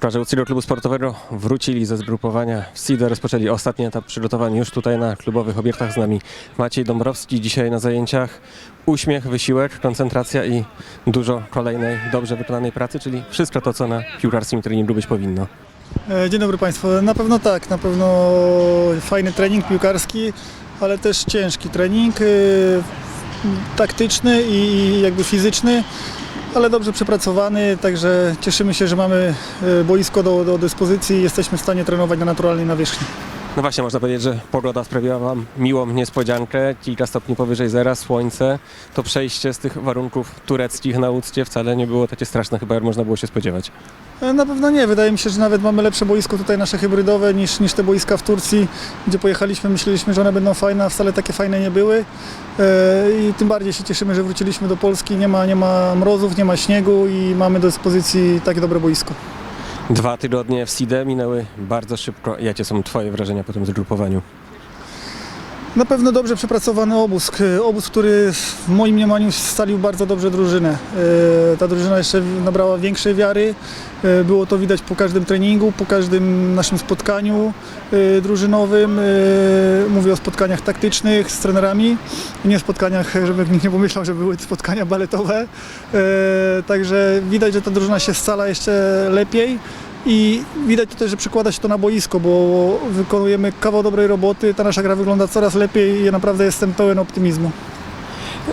Piłkarze Uciro Klubu Sportowego wrócili ze zgrupowania w SIDE, rozpoczęli ostatni etap przygotowań już tutaj na klubowych obiektach z nami. Maciej Dąbrowski dzisiaj na zajęciach. Uśmiech, wysiłek, koncentracja i dużo kolejnej dobrze wykonanej pracy, czyli wszystko to, co na piłkarskim treningu być powinno. E, Dzień dobry Państwu. Na pewno tak, na pewno fajny trening piłkarski, ale też ciężki trening, e, taktyczny i jakby fizyczny, ale dobrze przepracowany, także cieszymy się, że mamy e, boisko do, do dyspozycji i jesteśmy w stanie trenować na naturalnej nawierzchni. No właśnie, można powiedzieć, że pogoda sprawiła Wam miłą niespodziankę. Kilka stopni powyżej zera, słońce. To przejście z tych warunków tureckich na uczcie wcale nie było takie straszne, chyba jak można było się spodziewać. E, Na pewno nie. Wydaje mi się, że nawet mamy lepsze boisko tutaj nasze hybrydowe niż, niż te boiska w Turcji, gdzie pojechaliśmy. Myśleliśmy, że one będą fajne, a wcale takie fajne nie były. E, I tym bardziej się cieszymy, że wróciliśmy do Polski. Nie ma, nie ma mrozów, nie ma śniegu i mamy do dyspozycji takie dobre boisko. Dwa tygodnie w SIDE minęły bardzo szybko. Jakie są Twoje wrażenia po tym zgrupowaniu? Na pewno dobrze przepracowany obóz. E, Obóz, który w moim mniemaniu scalił bardzo dobrze drużynę. E, Ta drużyna jeszcze nabrała większej wiary. E, Było to widać po każdym treningu, po każdym naszym spotkaniu drużynowym. Mówię o spotkaniach taktycznych z trenerami, nie spotkaniach, żeby nikt nie pomyślał, że były spotkania baletowe. Także widać, że ta drużyna się scala jeszcze lepiej. I widać tutaj, że przekłada się to na boisko, bo wykonujemy kawał dobrej roboty, ta nasza gra wygląda coraz lepiej i ja naprawdę jestem pełen optymizmu.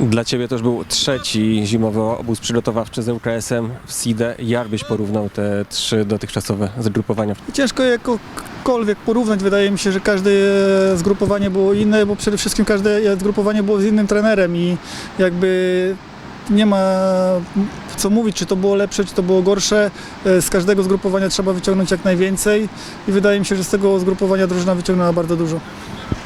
Dla Ciebie to już był trzeci zimowy obóz przygotowawczy z ŁKS-em w SIDE. Jak byś porównał te trzy dotychczasowe zgrupowania? Ciężko jakokolwiek porównać, wydaje mi się, że każde zgrupowanie było inne, bo przede wszystkim każde zgrupowanie było z innym trenerem i jakby nie ma co mówić, czy to było lepsze, czy to było gorsze. Z każdego zgrupowania trzeba wyciągnąć jak najwięcej i wydaje mi się, że z tego zgrupowania drużyna wyciągnęła bardzo dużo.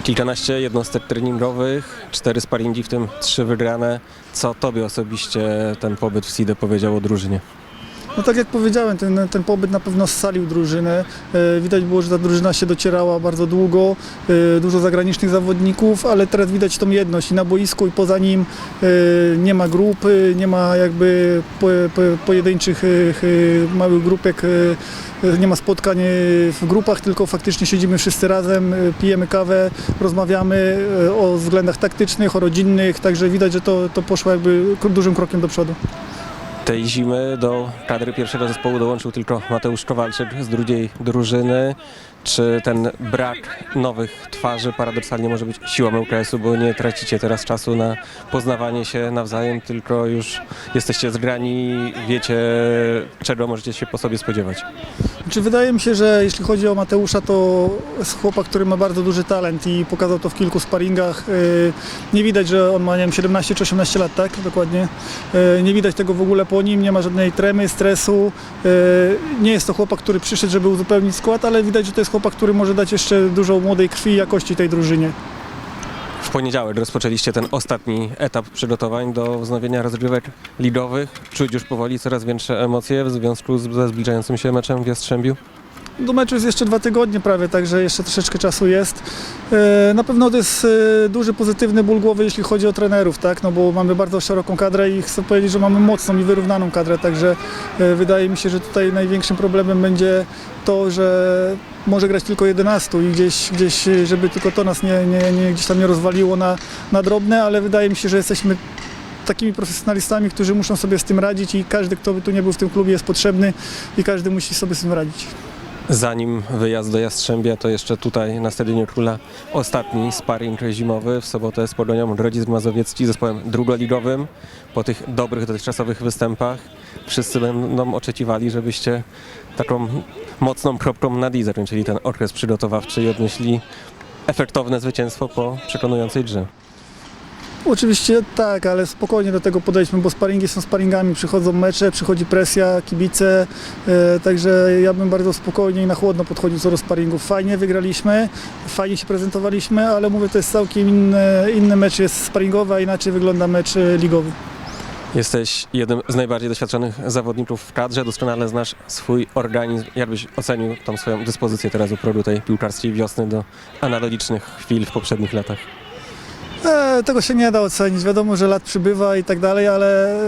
Kilkanaście jednostek treningowych, cztery sparingi, w tym trzy wygrane. Co Tobie osobiście ten pobyt w SIDE powiedział o drużynie? No tak jak powiedziałem, ten, ten pobyt na pewno scalił drużynę. E, Widać było, że ta drużyna się docierała bardzo długo, e, dużo zagranicznych zawodników, ale teraz widać tą jedność i na boisku i poza nim e, nie ma grup, nie ma jakby po, po, pojedynczych małych grupek, nie ma spotkań w grupach, tylko faktycznie siedzimy wszyscy razem, pijemy kawę, rozmawiamy o względach taktycznych, o rodzinnych, także widać, że to, to poszło jakby dużym krokiem do przodu. Tej zimy do kadry pierwszego zespołu dołączył tylko Mateusz Kowalczyk z drugiej drużyny. Czy ten brak nowych twarzy paradoksalnie może być siłą ŁKS-u, bo nie tracicie teraz czasu na poznawanie się nawzajem, tylko już jesteście zgrani, wiecie czego możecie się po sobie spodziewać? Czy wydaje mi się, że jeśli chodzi o Mateusza, to jest chłopak, który ma bardzo duży talent i pokazał to w kilku sparingach. Yy, Nie widać, że on ma nie wiem, 17 czy 18 lat, tak? Dokładnie. Yy, Nie widać tego w ogóle po nim, nie ma żadnej tremy, stresu. Yy, Nie jest to chłopak, który przyszedł, żeby uzupełnić skład, ale widać, że to jest chłopak, który może dać jeszcze dużo młodej krwi i jakości tej drużynie. Poniedziałek rozpoczęliście ten ostatni etap przygotowań do wznowienia rozgrywek ligowych. Czuć już powoli coraz większe emocje w związku ze zbliżającym się meczem w Jastrzębiu? Do meczu jest jeszcze dwa tygodnie prawie, także jeszcze troszeczkę czasu jest. E, Na pewno to jest e, duży pozytywny ból głowy, jeśli chodzi o trenerów, tak? No bo mamy bardzo szeroką kadrę i chcę powiedzieć, że mamy mocną i wyrównaną kadrę, także e, wydaje mi się, że tutaj największym problemem będzie to, że może grać tylko 11 i gdzieś, gdzieś żeby tylko to nas nie, nie, nie, gdzieś tam nie rozwaliło na, na drobne, ale wydaje mi się, że jesteśmy takimi profesjonalistami, którzy muszą sobie z tym radzić i każdy, kto by tu nie był w tym klubie jest potrzebny i każdy musi sobie z tym radzić. Zanim wyjazd do Jastrzębia, to jeszcze tutaj na Stadionie Króla ostatni sparring zimowy w sobotę z Polonią Grodzisk Mazowiecki, zespołem drugoligowym. Po tych dobrych dotychczasowych występach wszyscy będą oczekiwali, żebyście taką mocną kropką nad i zakończyli ten okres przygotowawczy i odnieśli efektowne zwycięstwo po przekonującej grze. Oczywiście tak, ale spokojnie do tego podejdźmy, bo sparingi są sparingami, przychodzą mecze, przychodzi presja, kibice, e, także ja bym bardzo spokojnie i na chłodno podchodził co do sparingów. Fajnie wygraliśmy, fajnie się prezentowaliśmy, ale mówię, to jest całkiem inny, inny mecz jest sparingowy, a inaczej wygląda mecz e, ligowy. Jesteś jednym z najbardziej doświadczonych zawodników w kadrze, doskonale znasz swój organizm. Jak byś ocenił tą swoją dyspozycję teraz u progu tej piłkarskiej wiosny do analogicznych chwil w poprzednich latach? E, tego się nie da ocenić. Wiadomo, że lat przybywa i tak dalej, ale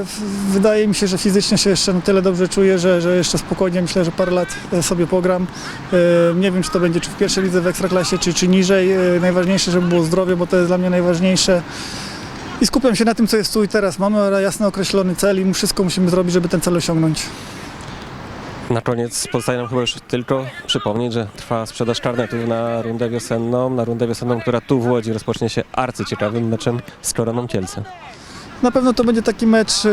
wydaje mi się, że fizycznie się jeszcze na tyle dobrze czuję, że, że jeszcze spokojnie myślę, że parę lat e, sobie pogram. E, nie wiem, czy to będzie czy w pierwszej lidze w Ekstraklasie, czy, czy niżej. E, najważniejsze, żeby było zdrowie, bo to jest dla mnie najważniejsze. I skupiam się na tym, co jest tu i teraz. Mamy jasno określony cel i wszystko musimy zrobić, żeby ten cel osiągnąć. Na koniec pozostaje nam chyba już tylko przypomnieć, że trwa sprzedaż karnetów na rundę wiosenną, na rundę wiosenną, która tu w Łodzi rozpocznie się arcyciekawym meczem z Koroną Kielce. Na pewno to będzie taki mecz e,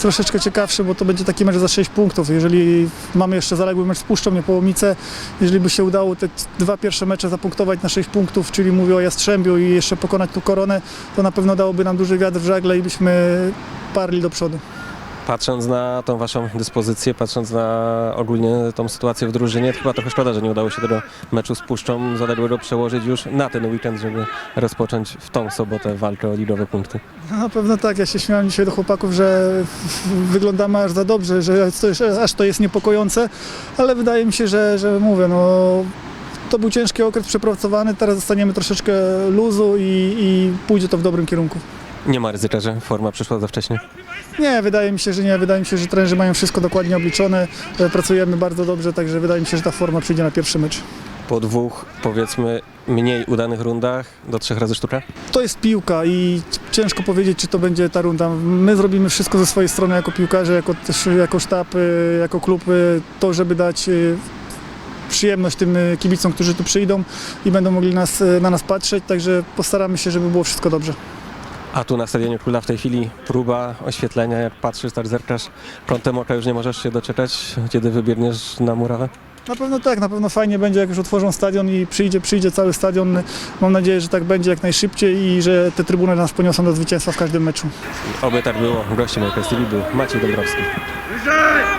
troszeczkę ciekawszy, bo to będzie taki mecz za 6 punktów. Jeżeli mamy jeszcze zaległy mecz z Puszczą, Niepołomice, jeżeli by się udało te dwa pierwsze mecze zapunktować na 6 punktów, czyli mówię o Jastrzębiu i jeszcze pokonać tu Koronę, to na pewno dałoby nam duży wiatr w żagle i byśmy parli do przodu. Patrząc na tą waszą dyspozycję, patrząc na ogólnie tą sytuację w drużynie, to chyba trochę szkoda, że nie udało się tego meczu z Puszczą zaległego przełożyć już na ten weekend, żeby rozpocząć w tą sobotę walkę o ligowe punkty. No, Na pewno tak, ja się śmiałem dzisiaj do chłopaków, że wyglądamy aż za dobrze, że to aż to jest niepokojące, ale wydaje mi się, że, że mówię, no to był ciężki okres przepracowany, teraz zostaniemy troszeczkę luzu i, i pójdzie to w dobrym kierunku. Nie ma ryzyka, że forma przyszła za wcześnie. Nie, wydaje mi się, że nie. Wydaje mi się, że trenerzy mają wszystko dokładnie obliczone. E, Pracujemy bardzo dobrze, także wydaje mi się, że ta forma przyjdzie na pierwszy mecz. Po dwóch, powiedzmy, mniej udanych rundach do trzech razy sztuka? To jest piłka i ciężko powiedzieć, czy to będzie ta runda. My zrobimy wszystko ze swojej strony jako piłkarze, jako, też, jako sztab, e, jako klub, e, to, żeby dać przyjemność tym kibicom, którzy tu przyjdą i będą mogli nas, na nas patrzeć, także postaramy się, żeby było wszystko dobrze. A tu na Stadionie Króla w tej chwili próba oświetlenia, jak patrzysz, tak zerkasz kątem oka, już nie możesz się doczekać, kiedy wybiegniesz na murawę? Na pewno tak, na pewno fajnie będzie, jak już otworzą stadion i przyjdzie, przyjdzie cały stadion. Mam nadzieję, że tak będzie jak najszybciej i że te trybuny nas poniosą do zwycięstwa w każdym meczu. Oby tak było. Gościem TV był Maciej Dąbrowski. Brawo,